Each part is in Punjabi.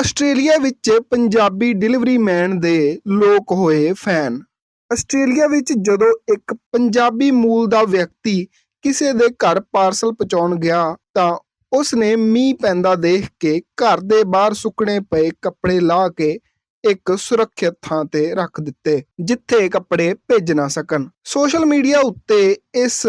ਆਸਟ੍ਰੇਲੀਆ ਵਿੱਚ ਪੰਜਾਬੀ ਡਿਲੀਵਰੀ ਮੈਨ ਦੇ ਲੋਕ ਹੋਏ ਫੈਨ। ਆਸਟ੍ਰੇਲੀਆ ਵਿੱਚ ਜਦੋਂ ਇੱਕ ਪੰਜਾਬੀ ਮੂਲ ਦਾ ਵਿਅਕਤੀ ਕਿਸੇ ਦੇ ਘਰ ਪਾਰਸਲ ਪਹੁੰਚਾਉਣ ਗਿਆ ਤਾਂ ਉਸ ਨੇ ਮੀਂਹ ਪੈਂਦਾ ਦੇਖ ਕੇ ਘਰ ਦੇ ਬਾਹਰ ਸੁੱਕਣੇ ਪਏ ਕੱਪੜੇ ਲਾ ਕੇ ਇੱਕ ਸੁਰੱਖਿਅਤ ਥਾਂ ਤੇ ਰੱਖ ਦਿੱਤੇ, ਜਿੱਥੇ ਕੱਪੜੇ ਭੇਜ ਨਾ ਸਕਣ। ਸੋਸ਼ਲ ਮੀਡੀਆ ਉੱਤੇ ਇਸ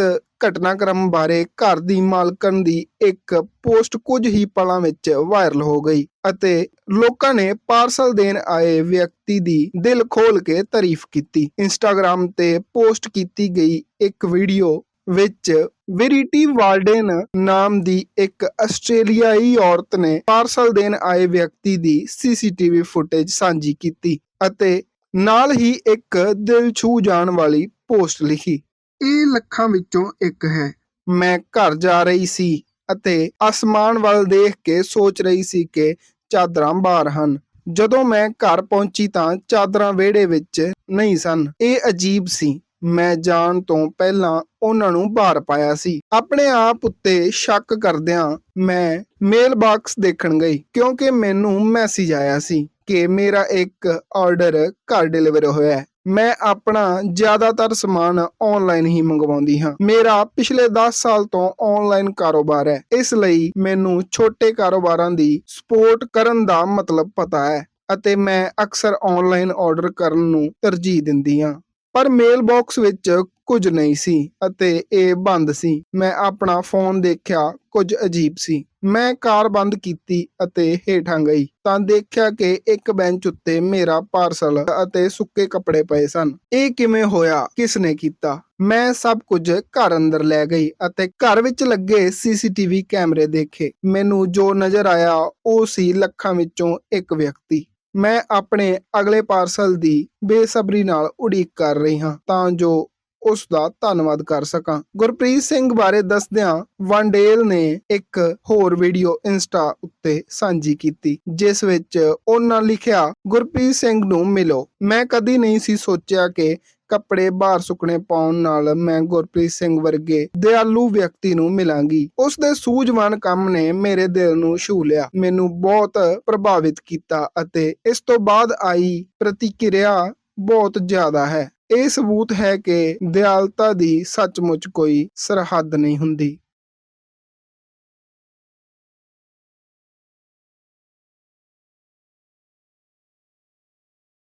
ਘਟਨਾਕ੍ਰਮ ਬਾਰੇ ਘਰ ਦੀ ਮਾਲਕਣ ਦੀ ਇੱਕ ਪੋਸਟ ਕੁਝ ਹੀ ਪਲਾਂ ਵਿੱਚ ਵਾਇਰਲ ਹੋ ਗਈ ਅਤੇ ਲੋਕਾਂ ਨੇ ਪਾਰਸਲ ਦੇਣ ਆਏ ਵਿਅਕਤੀ ਦੀ ਦਿਲ ਖੋਲ ਕੇ ਤਾਰੀਫ ਕੀਤੀ। ਇੰਸਟਾਗ੍ਰam ਤੇ ਪੋਸਟ ਕੀਤੀ ਗਈ ਇੱਕ ਵੀਡੀਓ ਵਿੱਚ ਵਿਰਿਟੀ ਵਾਲਡਨ ਨਾਮ ਦੀ ਇੱਕ ਆਸਟ੍ਰੇਲੀਆਈ ਔਰਤ ਨੇ ਪਾਰਸਲ ਦੇਣ ਆਏ ਵਿਅਕਤੀ ਦੀ ਸੀਸੀਟੀਵੀ ਫੁਟੇਜ ਸਾਂਝੀ ਕੀਤੀ ਅਤੇ ਨਾਲ ਹੀ ਇੱਕ ਦਿਲ ਛੂ ਜਾਣ ਵਾਲੀ ਪੋਸਟ ਲਿਖੀ। ਇਹ ਲੱਖਾਂ ਵਿੱਚੋਂ ਇੱਕ ਹੈ। ਮੈਂ ਘਰ ਜਾ ਰਹੀ ਸੀ ਅਤੇ ਅਸਮਾਨ ਵੱਲ ਦੇਖ ਕੇ ਸੋਚ ਰਹੀ ਸੀ ਕਿ ਚਾਦਰਾਂ ਬਾਹਰ ਹਨ। ਜਦੋਂ ਮੈਂ ਘਰ ਪਹੁੰਚੀ ਤਾਂ ਚਾਦਰਾਂ ਵਿਹੜੇ ਵਿੱਚ ਨਹੀਂ ਸਨ। ਇਹ ਅਜੀਬ ਸੀ। ਮੈਂ ਜਾਣ ਤੋਂ ਪਹਿਲਾਂ ਉਹਨਾਂ ਨੂੰ ਬਾਹਰ ਪਾਇਆ ਸੀ। ਆਪਣੇ ਆਪ ਉੱਤੇ ਸ਼ੱਕ ਕਰਦਿਆਂ ਮੈਂ ਮੇਲ ਬਾਕਸ ਦੇਖਣ ਗਈ, ਕਿਉਂਕਿ ਮੈਨੂੰ ਮੈਸੇਜ ਆਇਆ ਸੀ ਕਿ ਮੇਰਾ ਇੱਕ ਆਰਡਰ ਘਰ ਡਿਲੀਵਰ ਹੋਇਆ ਹੈ। ਮੈਂ ਆਪਣਾ ਜ਼ਿਆਦਾਤਰ ਸਮਾਨ ਆਨਲਾਈਨ ਹੀ ਮੰਗਵਾਉਂਦੀ ਹਾਂ। ਮੇਰਾ ਪਿਛਲੇ 10 ਸਾਲ ਤੋਂ ਆਨਲਾਈਨ ਕਾਰੋਬਾਰ ਹੈ। ਇਸ ਲਈ ਮੈਨੂੰ ਛੋਟੇ ਕਾਰੋਬਾਰਾਂ ਦੀ ਸਪੋਰਟ ਕਰਨ ਦਾ ਮਤਲਬ ਪਤਾ ਹੈ ਅਤੇ ਮੈਂ ਅਕਸਰ ਆਨਲਾਈਨ ਆਰਡਰ ਕਰਨ ਨੂੰ ਤਰਜੀਹ ਦਿੰਦੀ ਹਾਂ। ਪਰ ਮੇਲ ਬਾਕਸ ਵਿੱਚ ਕੁਝ ਨਹੀਂ ਸੀ ਅਤੇ ਇਹ ਬੰਦ ਸੀ। ਮੈਂ ਆਪਣਾ ਫੋਨ ਦੇਖਿਆ, ਕੁਝ ਅਜੀਬ ਸੀ। ਮੈਂ ਕਾਰ ਬੰਦ ਕੀਤੀ ਅਤੇ ਹੇਠਾਂ ਗਈ ਤਾਂ ਦੇਖਿਆ ਕਿ ਇੱਕ ਬੈਂਚ ਉੱਤੇ ਮੇਰਾ ਪਾਰਸਲ ਅਤੇ ਸੁੱਕੇ ਕੱਪੜੇ ਪਏ ਸਨ। ਇਹ ਕਿਵੇਂ ਹੋਇਆ? ਕਿਸ ਨੇ ਕੀਤਾ? ਮੈਂ ਸਭ ਕੁਝ ਘਰ ਅੰਦਰ ਲੈ ਗਈ ਅਤੇ ਘਰ ਵਿੱਚ ਲੱਗੇ ਸੀਸੀਟੀਵੀ ਕੈਮਰੇ ਦੇਖੇ। ਮੈਨੂੰ ਜੋ ਨਜ਼ਰ ਆਇਆ, ਉਹ ਸੀ ਲੱਖਾਂ ਵਿੱਚੋਂ ਇੱਕ ਵਿਅਕਤੀ। ਮੈਂ ਆਪਣੇ ਅਗਲੇ ਪਾਰਸਲ ਦੀ ਬੇਸਬਰੀ ਨਾਲ ਉਡੀਕ ਕਰ ਰਹੀ ਹਾਂ ਤਾਂ ਜੋ ਉਸ ਦਾ ਧੰਨਵਾਦ ਕਰ ਸਕਾਂ। ਗੁਰਪ੍ਰੀਤ ਸਿੰਘ ਬਾਰੇ ਦੱਸਦਿਆਂ ਵੰਡੇਲ ਨੇ ਇੱਕ ਹੋਰ ਵੀਡੀਓ ਇੰਸਟਾ ਉੱਤੇ ਸਾਂਝੀ ਕੀਤੀ, ਜਿਸ ਵਿੱਚ ਉਹਨਾਂ ਲਿਖਿਆ, ਗੁਰਪ੍ਰੀਤ ਸਿੰਘ ਨੂੰ ਮਿਲੋ। ਮੈਂ ਕਦੀ ਨਹੀਂ ਸੀ ਸੋਚਿਆ ਕਿ ਕੱਪੜੇ ਬਾਹਰ ਸੁੱਕਣੇ ਪਾਉਣ ਨਾਲ ਮੈਂ ਗੁਰਪ੍ਰੀਤ ਸਿੰਘ ਵਰਗੇ ਦਿਆਲੂ ਵਿਅਕਤੀ ਨੂੰ ਮਿਲਾਂਗੀ। ਉਸ ਦੇ ਸੂਝਵਾਨ ਕੰਮ ਨੇ ਮੇਰੇ ਦਿਲ ਨੂੰ ਛੂ ਲਿਆ। ਮੈਨੂੰ ਬਹੁਤ ਪ੍ਰਭਾਵਿਤ ਕੀਤਾ ਅਤੇ ਇਸ ਤੋਂ ਬਾਅਦ ਆਈ ਪ੍ਰਤੀਕਿਰਿਆ ਬਹੁਤ ਜ਼ਿਆਦਾ ਹੈ। ਇਹ ਸਬੂਤ ਹੈ ਕਿ ਦਿਆਲਤਾ ਦੀ ਸੱਚਮੁੱਚ ਕੋਈ ਸਰਹੱਦ ਨਹੀਂ ਹੁੰਦੀ।